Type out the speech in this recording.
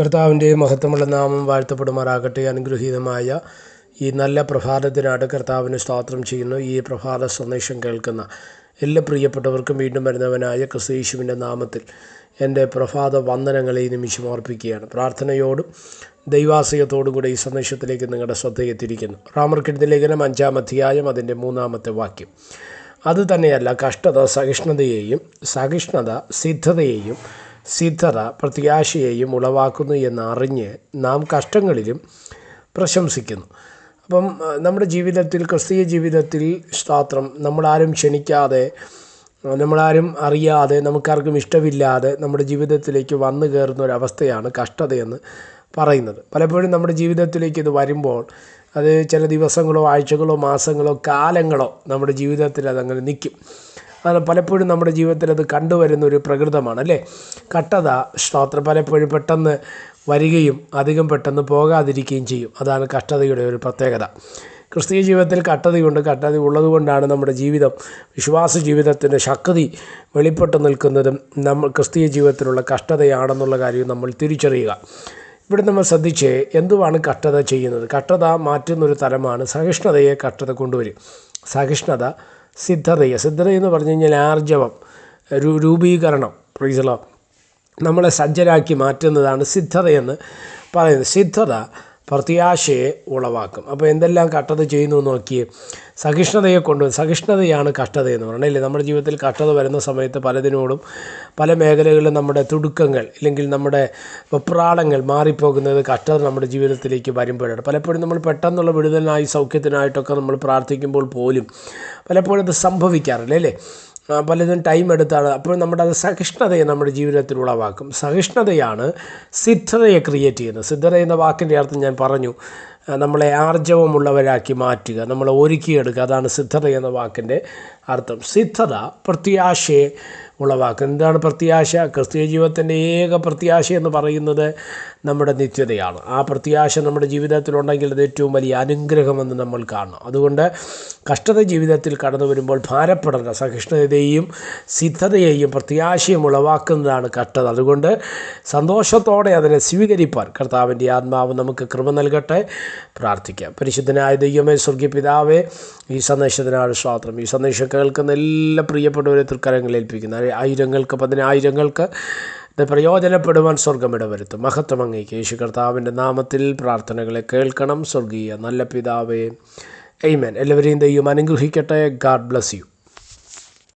കർത്താവിന്റെ മഹത്വമുള്ള നാമം വാഴ്ത്തപ്പെടുമാറാകട്ടെ. അനുഗ്രഹീതമായ ഈ നല്ല പ്രഭാതത്തിനാണ് കർത്താവിന് സ്തോത്രം ചെയ്യുന്നു. ഈ പ്രഭാത സന്ദേശം കേൾക്കുന്ന എല്ലാ പ്രിയപ്പെട്ടവർക്കും വീണ്ടും വരുന്നവനായ ക്രിസ്തീശുവിന്റെ നാമത്തിൽ എന്റെ പ്രഭാത വന്ദനങ്ങളെ നിമിഷം ഓർപ്പിക്കുകയാണ് പ്രാർത്ഥനയോടും ദൈവാശയത്തോടും കൂടെ ഈ സന്ദേശത്തിലേക്ക് നിങ്ങളുടെ ശ്രദ്ധയെത്തിരിക്കുന്നു റാമർക്കിടുന്ന ലേഖനം അഞ്ചാം അധ്യായം അതിന്റെ മൂന്നാമത്തെ വാക്യം. അതുതന്നെയല്ല കഷ്ടത സഹിഷ്ണുതയെയും സഹിഷ്ണുത സിദ്ധതയെയും സിദ്ധത പ്രത്യാശയെയും ഉളവാക്കുന്നു എന്നറിഞ്ഞ് നാം കഷ്ടങ്ങളിലും പ്രശംസിക്കുന്നു. അപ്പം നമ്മുടെ ജീവിതത്തിൽ ക്രിസ്തീയ ജീവിതത്തിൽ സ്തോത്രം നമ്മളാരും ക്ഷണിക്കാതെ നമ്മളാരും അറിയാതെ നമുക്കാർക്കും ഇഷ്ടമില്ലാതെ നമ്മുടെ ജീവിതത്തിലേക്ക് വന്നു കയറുന്ന ഒരവസ്ഥയാണ് കഷ്ടതയെന്ന് പറയുന്നത്. പലപ്പോഴും നമ്മുടെ ജീവിതത്തിലേക്ക് ഇത് വരുമ്പോൾ അത് ചില ദിവസങ്ങളോ ആഴ്ചകളോ മാസങ്ങളോ കാലങ്ങളോ നമ്മുടെ ജീവിതത്തിൽ അതങ്ങനെ നിൽക്കും. അതാണ് പലപ്പോഴും നമ്മുടെ ജീവിതത്തിൽ അത് കണ്ടുവരുന്ന ഒരു പ്രകൃതമാണ് അല്ലേ? കട്ടത സ്തോത്രം പലപ്പോഴും പെട്ടെന്ന് വരികയും അധികം പെട്ടെന്ന് പോകാതിരിക്കുകയും ചെയ്യും. അതാണ് കഷ്ടതയുടെ ഒരു പ്രത്യേകത. ക്രിസ്തീയ ജീവിതത്തിൽ കട്ടതയുണ്ട്. കട്ടത ഉള്ളതുകൊണ്ടാണ് നമ്മുടെ ജീവിതം വിശ്വാസ ജീവിതത്തിന്റെ ശക്തി വെളിപ്പെട്ട് നിൽക്കുന്നതും നമ്മൾ ക്രിസ്തീയ ജീവിതത്തിലുള്ള കഷ്ടതയാണെന്നുള്ള കാര്യം നമ്മൾ തിരിച്ചറിയുക. ഇവിടെ നമ്മൾ ശ്രദ്ധിച്ച് എന്തുവാണ് കഷ്ടത ചെയ്യുന്നത്? കഷ്ടത മാറ്റുന്നൊരു തലമാണ് സഹിഷ്ണുതയെ കഷ്ടത കൊണ്ടുവരും സഹിഷ്ണുത സിദ്ധതയെ. സിദ്ധത എന്ന് പറഞ്ഞു കഴിഞ്ഞാൽ ആർജവം രൂ രൂപീകരണം പ്രീസലോ നമ്മളെ സജ്ജരാക്കി മാറ്റുന്നതാണ് സിദ്ധതയെന്ന് പറയുന്നത്. സിദ്ധത പ്രത്യാശയെ ഉളവാക്കും. അപ്പോൾ എന്തെല്ലാം കഷ്ടത ചെയ്യുന്നു എന്ന് നോക്കിയേ സഹിഷ്ണുതയെ കൊണ്ട് സഹിഷ്ണുതയാണ് കഷ്ടത എന്ന് പറയുന്നത് നമ്മുടെ ജീവിതത്തിൽ കഷ്ടത വരുന്ന സമയത്ത് പലതിനോടും പല മേഖലകളിലും നമ്മുടെ തുടുക്കങ്ങൾ ഇല്ലെങ്കിൽ നമ്മുടെ വെപ്രാളങ്ങൾ മാറിപ്പോകുന്നത് കഷ്ടത നമ്മുടെ ജീവിതത്തിലേക്ക് വരുമ്പോഴാണ്. പലപ്പോഴും നമ്മൾ പെട്ടെന്നുള്ള വിടുതലിനായി സൗഖ്യത്തിനായിട്ടൊക്കെ നമ്മൾ പ്രാർത്ഥിക്കുമ്പോൾ പോലും പലപ്പോഴും അത് സംഭവിക്കാറില്ല അല്ലേ? പലതും ടൈം എടുത്താണ്. അപ്പോൾ നമ്മുടെ അത് സഹിഷ്ണുതയെ നമ്മുടെ ജീവിതത്തിൽ ഉളവാക്കും. സഹിഷ്ണുതയാണ് സിദ്ധതയെ ക്രിയേറ്റ് ചെയ്യുന്നത്. സിദ്ധത എന്ന വാക്കിന്റെ അർത്ഥം ഞാൻ പറഞ്ഞു. നമ്മളെ ആർജവമുള്ളവരാക്കി മാറ്റുക നമ്മളെ ഒരുക്കിയെടുക്കുക. അതാണ് സിദ്ധത എന്ന വാക്കിന്റെ അർത്ഥം. സിദ്ധത പ്രത്യാശയെ ഉളവാക്കും എന്താണ് പ്രത്യാശ? ക്രിസ്തീയ ജീവിതത്തിന്റെ ഏക പ്രത്യാശ എന്ന് പറയുന്നത് നമ്മുടെ നിത്യതയാണ്. ആ പ്രത്യാശ നമ്മുടെ ജീവിതത്തിലുണ്ടെങ്കിൽ അത് ഏറ്റവും വലിയ അനുഗ്രഹമെന്ന് നമ്മൾ കാണണം. അതുകൊണ്ട് കഷ്ടത ജീവിതത്തിൽ കടന്നു വരുമ്പോൾ ഭാരപ്പെടേണ്ട സഹിഷ്ണുതയെയും സിദ്ധതയെയും പ്രത്യാശയും ഉളവാക്കുന്നതാണ് കഷ്ടത. അതുകൊണ്ട് സന്തോഷത്തോടെ അതിനെ സ്വീകരിപ്പാൻ കർത്താവിന്റെ ആത്മാവ് നമുക്ക് കൃപ നൽകട്ടെ. പ്രാർത്ഥിക്കാം. പരിശുദ്ധനായ ദൈവമേ സ്വർഗീയ പിതാവേ ഈ സന്ദേശത്തിനാണ് സ്വാത്രം ഈ സന്ദേശം കേൾക്കുന്ന എല്ലാ പ്രിയപ്പെട്ടവരെ തൃക്കരങ്ങളിൽ ഏൽപ്പിക്കുന്ന. ആയിരങ്ങൾക്ക് പതിനായിരങ്ങൾക്ക് ഇത് പ്രയോജനപ്പെടുവാൻ സ്വർഗം ഇടവരുത്തും. മഹത്വം അങ്ങേക്ക്. യേശു കർത്താവിന്റെ നാമത്തിൽ പ്രാർത്ഥനകളെ കേൾക്കണം. സ്വർഗീയ നല്ല പിതാവേ എയ്മൻ എല്ലാവരെയും ദൈവം അനുഗ്രഹിക്കട്ടെ. God bless you